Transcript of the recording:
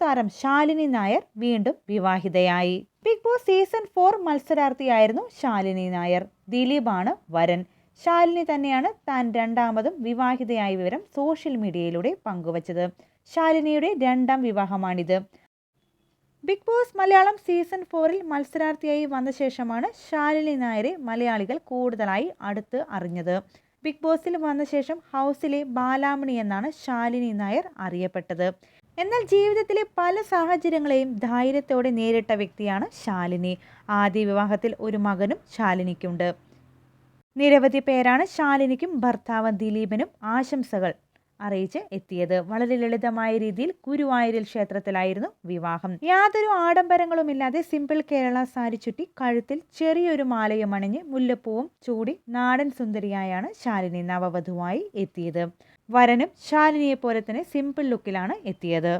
താരം ശാലിനി നായർ വീണ്ടും വിവാഹിതയായി. ബിഗ് ബോസ് സീസൺ ഫോർ മത്സരാർത്ഥിയായിരുന്നു ശാലിനി നായർ. ദിലീപാണ് വരൻ. ശാലിനി തന്നെയാണ് താൻ രണ്ടാമതും വിവാഹിതയായ വിവരം സോഷ്യൽ മീഡിയയിലൂടെ പങ്കുവച്ചത്. ശാലിനിയുടെ രണ്ടാം വിവാഹമാണിത്. ബിഗ് ബോസ് മലയാളം സീസൺ ഫോറിൽ മത്സരാർത്ഥിയായി വന്ന ശേഷമാണ് ശാലിനി നായരെ മലയാളികൾ കൂടുതലായി അടുത്ത് അറിഞ്ഞത്. ബിഗ് ബോസിൽ വന്ന ശേഷം ഹൗസിലെ ബാലാമണി എന്നാണ് ശാലിനി നായർ അറിയപ്പെട്ടത്. എന്നാൽ ജീവിതത്തിലെ പല സാഹചര്യങ്ങളെയും ധൈര്യത്തോടെ നേരിട്ട വ്യക്തിയാണ് ശാലിനി. ആദ്യ വിവാഹത്തിൽ ഒരു മകനും ശാലിനിക്കുണ്ട്. നിരവധി പേരാണ് ശാലിനിക്കും ഭർത്താവ് ദിലീപനും ആശംസകൾ അറിയിച്ച് എത്തിയത്. വളരെ ലളിതമായ രീതിയിൽ ഗുരുവായൂരിൽ ക്ഷേത്രത്തിലായിരുന്നു വിവാഹം. യാതൊരു ആഡംബരങ്ങളുമില്ലാതെ സിമ്പിൾ കേരള സാരി ചുറ്റി കഴുത്തിൽ ചെറിയൊരു മാലയും അണിഞ്ഞ് മുല്ലപ്പൂവും ചൂടി നാടൻ സുന്ദരിയായാണ് ശാലിനി നവവധുവായി എത്തിയത്. വരനും ശാലിനിയെ പോലെ തന്നെ സിമ്പിൾ ലുക്കിലാണ് എത്തിയത്.